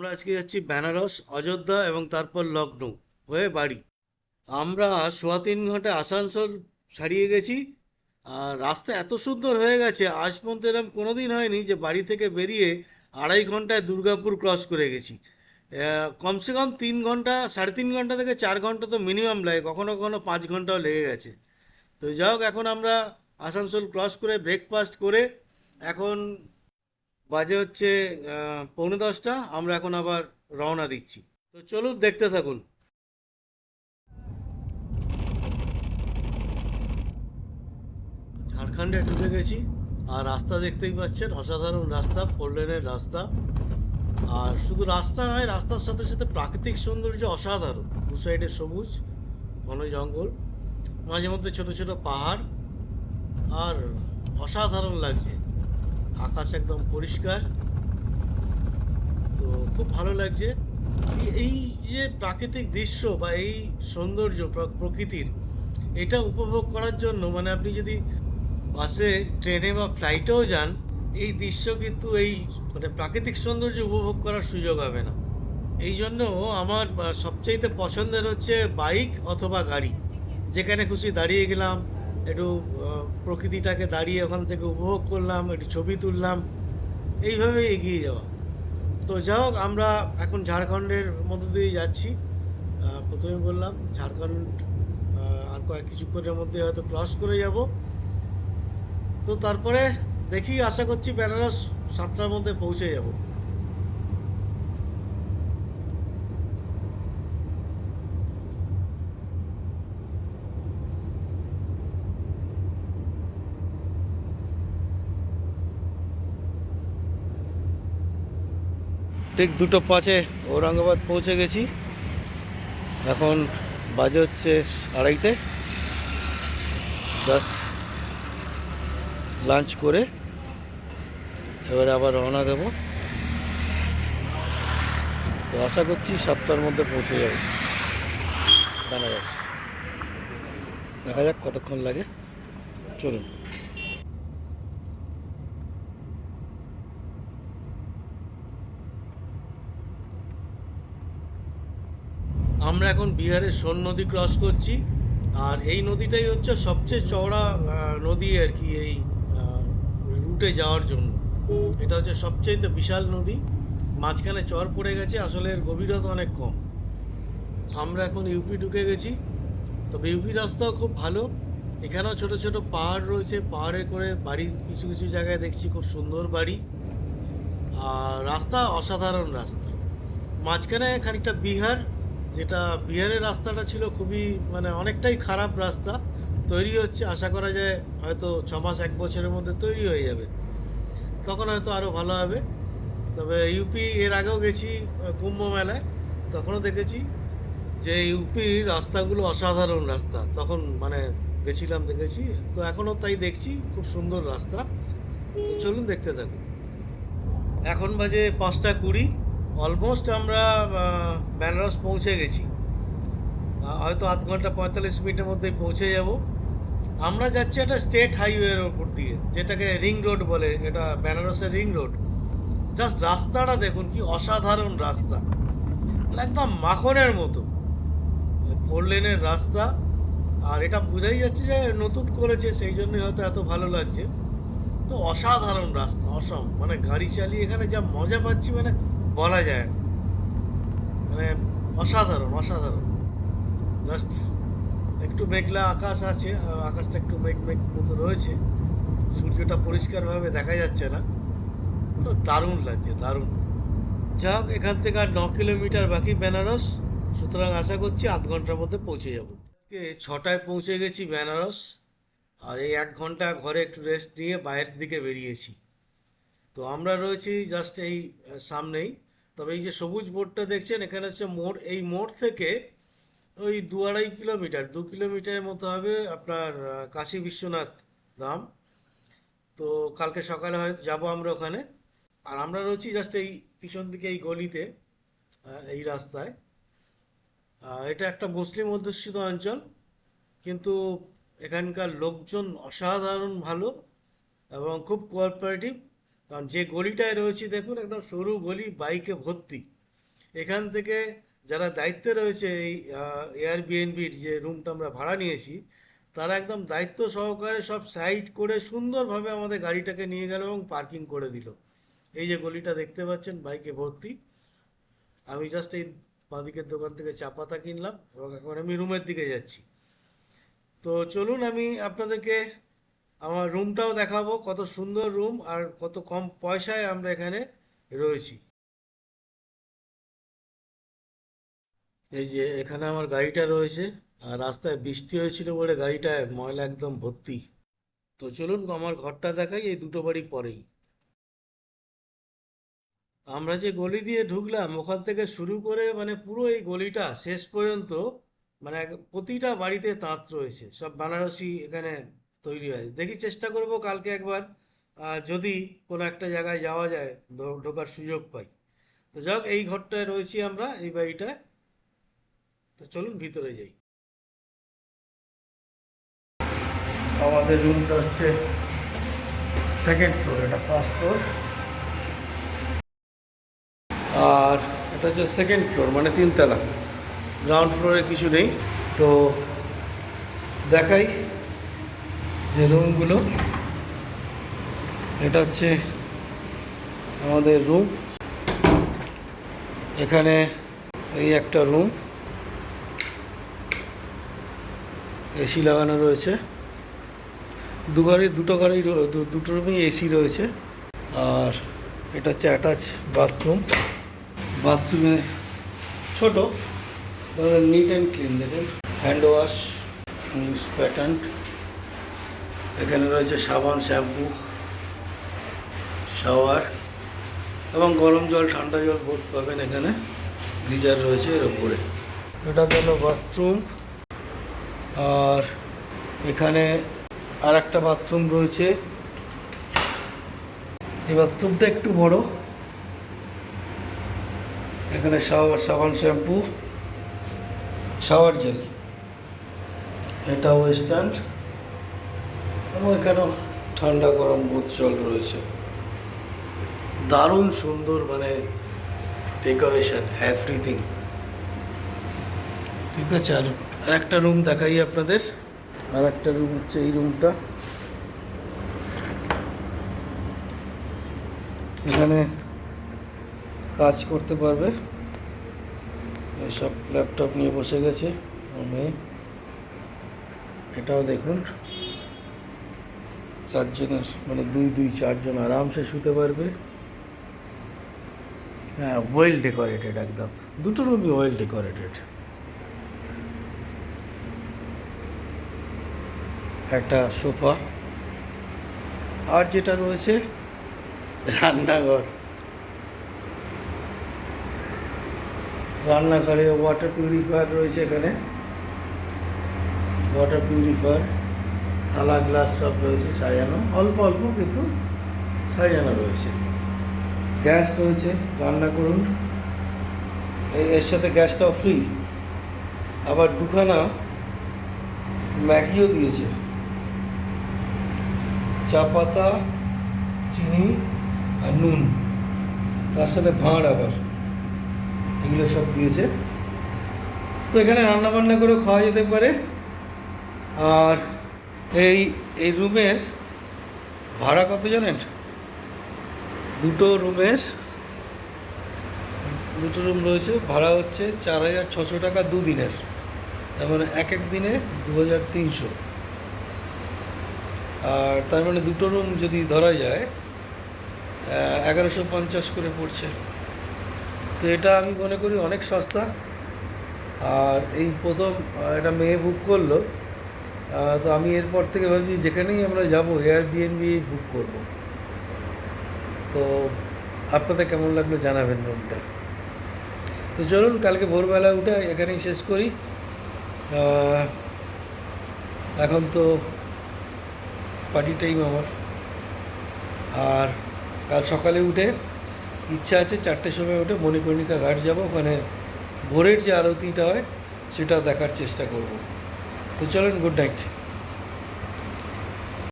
আমরা আজকে যাচ্ছি বেনারস, অযোধ্যা এবং তারপর লখনৌ হয়ে বাড়ি। আমরা সোয়া তিন ঘণ্টা আসানসোল ছাড়িয়ে গেছি। আর রাস্তা এত সুন্দর হয়ে গেছে, আজ পর্যন্ত এরকম কোনো দিন হয়নি যে বাড়ি থেকে বেরিয়ে আড়াই ঘন্টায় দুর্গাপুর ক্রস করে গেছি। কমসে কম তিন ঘণ্টা, সাড়ে তিন ঘণ্টা থেকে চার ঘণ্টা তো মিনিমাম লাগে, কখনো কখনো পাঁচ ঘন্টাও লেগে গেছে। তো যাই হোক, এখন আমরা আসানসোল ক্রস করে ব্রেকফাস্ট করে এখন বাজে হচ্ছে পৌনে দশটা, আমরা এখন আবার রওনা দিচ্ছি। তো চলুন, দেখতে থাকুন। ঝাড়খণ্ডে ঢুকে গেছি, আর রাস্তা দেখতেই পাচ্ছেন, অসাধারণ রাস্তা ফোর লেনের রাস্তা। আর শুধু রাস্তা নয়, রাস্তার সাথে সাথে প্রাকৃতিক সৌন্দর্য অসাধারণ। দু সাইডে সবুজ, ঘন জঙ্গল, মাঝে মধ্যে ছোট ছোট পাহাড়, আর অসাধারণ লাগছে। আকাশ একদম পরিষ্কার। তো খুব ভালো লাগছে। এই- যে প্রাকৃতিক দৃশ্য বা এই সৌন্দর্য প্রকৃতির, এটা উপভোগ করার জন্য মানে আপনি যদি বাসে, ট্রেনে বা ফ্লাইটেও যান, এই দৃশ্য কিন্তু এই মানে প্রাকৃতিক সৌন্দর্য উপভোগ করার সুযোগ হবে না। এই জন্য আমার সবচাইতে পছন্দের হচ্ছে বাইক অথবা গাড়ি। যেখানে খুশি দাঁড়িয়ে গেলাম একটু প্রকৃতিটাকে দাঁড়িয়ে ওখান থেকে উপভোগ করলাম, একটু ছবি তুললাম এইভাবে এগিয়ে যাওয়া। তো যাই হোক, আমরা এখন ঝাড়খণ্ডের মধ্যে দিয়ে যাচ্ছি। প্রথমে বললাম, ঝাড়খণ্ড আর কয়েক কিছুক্ষণের মধ্যে হয়তো ক্রস করে যাব। তো তারপরে দেখি, আশা করছি বেনারস সাতটার মধ্যে পৌঁছে যাব। ঠিক দুটো পাঁচে ঔরঙ্গাবাদ পৌঁছে গেছি। এখন বাজে হচ্ছে আড়াইটে। জাস্ট লাঞ্চ করে এবারে আবার রওনা দেব। তো আশা করছি সাতটার মধ্যে পৌঁছে যাব। বেনারস। দেখা যাক কতক্ষণ লাগে। চলুন। আমরা এখন বিহারের সোন নদী ক্রস করছি, আর এই নদীটাই হচ্ছে সবচেয়ে চওড়া নদী আর কি এই রুটে যাওয়ার জন্য। এটা হচ্ছে সবচেয়ে বিশাল নদী, মাঝখানে চর পড়ে গেছে, আসলে এর গভীরতা অনেক কম। আমরা এখন ইউপি ঢুকে গেছি, তবে ইউপি রাস্তাও খুব ভালো। এখানেও ছোট ছোট পাহাড় রয়েছে, পাহাড়ে করে বাড়ি, কিছু কিছু জায়গায় দেখছি খুব সুন্দর বাড়ি। আর রাস্তা অসাধারণ রাস্তা। মাঝখানে খানিকটা বিহার যেটা বিহারের রাস্তাটা ছিল খুবই মানে অনেকটাই খারাপ রাস্তা। তৈরি হচ্ছে, আশা করা যায় হয়তো ছ মাস, এক বছরের মধ্যে তৈরি হয়ে যাবে। তখন হয়তো আরও ভালো হবে। তবে ইউপি এর আগেও গেছি, কুম্ভ মেলায়। তখনও দেখেছি যে ইউপির রাস্তাগুলো অসাধারণ রাস্তা। তখন মানে গেছিলাম, দেখেছি। তো এখনও তাই দেখছি, খুব সুন্দর রাস্তা। তো চলুন দেখতে থাকুন। এখন বাজে পাঁচটা কুড়ি। অলমোস্ট আমরা বেনারস পৌঁছে গেছি। হয়তো আধ ঘণ্টা পঁয়তাল্লিশ মিনিটের মধ্যেই পৌঁছে যাব। আমরা যাচ্ছি একটা স্টেট হাইওয়ের ওপর দিয়ে, যেটাকে রিং রোড বলে, এটা বেনারসের রিং রোড জাস্ট রাস্তাটা দেখুন, কি অসাধারণ রাস্তা। মানে একদম মাখনের মতো। ফোর লেনের রাস্তা। আর এটা বোঝাই যাচ্ছে যে নতুন করেছে, সেই জন্যই হয়তো এত ভালো লাগছে। তো অসাধারণ রাস্তা, অসম। মানে গাড়ি চালিয়ে এখানে যা মজা পাচ্ছি মানে বলা যায় না। মানে অসাধারণ অসাধারণ। জাস্ট একটু মেঘলা আকাশ আছে, আর আকাশটা একটু মেঘ মেঘ মতো রয়েছে। সূর্যটা পরিষ্কারভাবে দেখা যাচ্ছে না। তো দারুণ লাগছে, দারুণ। যা হোক, এখান থেকে আর ন কিলোমিটার বাকি বেনারস। সুতরাং আশা করছি আধ ঘণ্টার মধ্যে পৌঁছে যাব। আজকে ছটায় পৌঁছে গেছি বেনারস, আর এই এক ঘণ্টা ঘরে একটু রেস্ট নিয়ে বাইরের দিকে বেরিয়েছি। তো আমরা রয়েছি জাস্ট এই সামনেই। তবে এই যে সবুজ বোর্ডটা দেখছেন, এখানে হচ্ছে মোড়, এই মোড় থেকে ওই দু আড়াই কিলোমিটার, দু কিলোমিটারের মতো হবে আপনার কাশী বিশ্বনাথ ধাম। তো কালকে সকালে হয়, যাব আমরা ওখানে। আর আমরা রয়েছি জাস্ট এই পিছন দিকে, এই গলিতে এই রাস্তায়। এটা একটা মুসলিম অধ্যুষিত অঞ্চল, কিন্তু এখানকার লোকজন অসাধারণ ভালো এবং খুব কোঅপারেটিভ কারণ যে গলিটায় রয়েছি, দেখুন একদম সরু গলি, বাইকে ভর্তি। এখান থেকে যারা দায়িত্বে রয়েছে এই এয়ারবিএনবির যে রুমটা আমরা ভাড়া নিয়েছি, তারা একদম দায়িত্ব সহকারে সব সাইড করে সুন্দরভাবে আমাদের গাড়িটাকে নিয়ে গেল এবং পার্কিং করে দিল। এই যে গলিটা দেখতে পাচ্ছেন, বাইকে ভর্তি। আমি জাস্ট এই বাঁদিকের দোকান থেকে চা পাতা কিনলাম এবং এখন আমি রুমের দিকে যাচ্ছি। তো চলুন আমি আপনাদেরকে আমার রুমটাও দেখাবো, কত সুন্দর রুম আর কত কম পয়সায় আমরা এখানে রয়েছি। এই যে এখানে আমার গাড়িটা রয়েছে, আর রাস্তায় বৃষ্টি হয়েছিল বলে গাড়িটায় ময়লা একদম ভর্তি। তো চলুন আমার ঘরটা দেখাই, এই দুটো বাড়ি পরেই। আমরা যে গলি দিয়ে ঢুকলাম, ওখান থেকে শুরু করে মানে পুরো এই গলিটা শেষ পর্যন্ত মানে প্রতিটা বাড়িতে তাঁত রয়েছে। সব বেনারসি এখানে তৈরি হয়। দেখি চেষ্টা করব কালকে একবার। যদি কোনো একটা জায়গায় যাওয়া যায় ঢোকার সুযোগ পাই। তো যাক, এই ঘরটায় রয়েছি আমরা, এই বাড়িটায় তো চলুন ভিতরে যাই। আমাদের রুমটা হচ্ছে সেকেন্ড ফ্লোর এটা ফার্স্ট ফ্লোর আর এটা হচ্ছে সেকেন্ড ফ্লোর মানে তিনতলা। গ্রাউন্ড ফ্লোরে কিছু নেই। তো দেখাই। যে রুমগুলো, এটা হচ্ছে আমাদের রুম। এখানে এই একটা রুম। এসি লাগানো রয়েছে। দু ঘরে দুটো ঘরেই দুটো রুমেই এসি রয়েছে। আর এটা হচ্ছে অ্যাটাচ বাথরুম। বাথরুমে ছোট নিট অ্যান্ড ক্লিন দেখুন। হ্যান্ড ওয়াশ, ইংলিশ প্যাটার্ন এখানে রয়েছে সাবান, শ্যাম্পু, শাওয়ার এবং গরম জল, ঠান্ডা জল বোধ পাবেন এখানে। গিজার রয়েছে এর ওপরে এটা গেল বাথরুম। আর এখানে আর একটা বাথরুম রয়েছে। এই বাথরুমটা একটু বড়। এখানে শাওয়ার, সাবান, শ্যাম্পু, শাওয়ার জেল। এটা ওয়েস্টার্ন। এবং এখানেও ঠান্ডা গরম বোধ জল রয়েছে? দারুণ সুন্দর মানে ডেকোরেশন এভরিথিং ঠিক আছে, আর আর একটা রুম দেখাই আপনাদের। আর একটা রুম হচ্ছে এই রুমটা এখানে কাজ করতে পারবে। এসব ল্যাপটপ নিয়ে বসে গেছে। এটাও দেখুন। চারজনের মানে দুই দুই, চারজন আরামসে শুতে পারবে। হ্যাঁ ওয়েল ডেকোরেটেড একদম। দুটো রুমই ওয়েল ডেকোরেটেড একটা সোফা। আর যেটা রয়েছে, রান্নাঘর। রান্নাঘরে ওয়াটার পিউরিফায়ার রয়েছে এখানে। ওয়াটার পিউরিফায়ার থালা, গ্লাস সব রয়েছে, সাজানো। অল্প অল্প কিন্তু সাজানো রয়েছে। গ্যাস রয়েছে, রান্না করুন। এই- এর সাথে গ্যাসটাও ফ্রি আবার দুখানা ম্যাগিও দিয়েছে। চা পাতা, চিনি আর নুন। তার সাথে ভাঁড় আবার। এগুলো সব দিয়েছে। তো এখানে রান্না বান্না করে খাওয়া যেতে পারে। আর এই এই রুমের ভাড়া কত জানেন? দুটো রুমের, দুটো রুম রয়েছে, ভাড়া হচ্ছে চার হাজার ছশো টাকা দুদিনের। তার মানে এক এক দিনে দু হাজার তিনশো। আর তার মানে দুটো রুম যদি ধরা যায় এগারোশো পঞ্চাশ করে পড়ছে। তো এটা আমি মনে করি অনেক সস্তা। আর এই প্রথম একটা মেয়ে বুক করল। তো আমি এরপর থেকে ভাবছি যেখানেই আমরা যাব এয়ার বিএনবি বুক করব। তো আপনাদের কেমন লাগল জানাবেন রুমটা তো চলুন, কালকে ভোরবেলা উঠে এখানেই শেষ করি। এখন তো পার্টি টাইম আমার। আর কাল সকালে উঠে ইচ্ছা আছে চারটের সময় উঠে মণিকর্ণিকা ঘাট যাব। ওখানে ভোরের যে আরতিটা হয়, সেটা দেখার চেষ্টা করব। তো চলুন গুড নাইট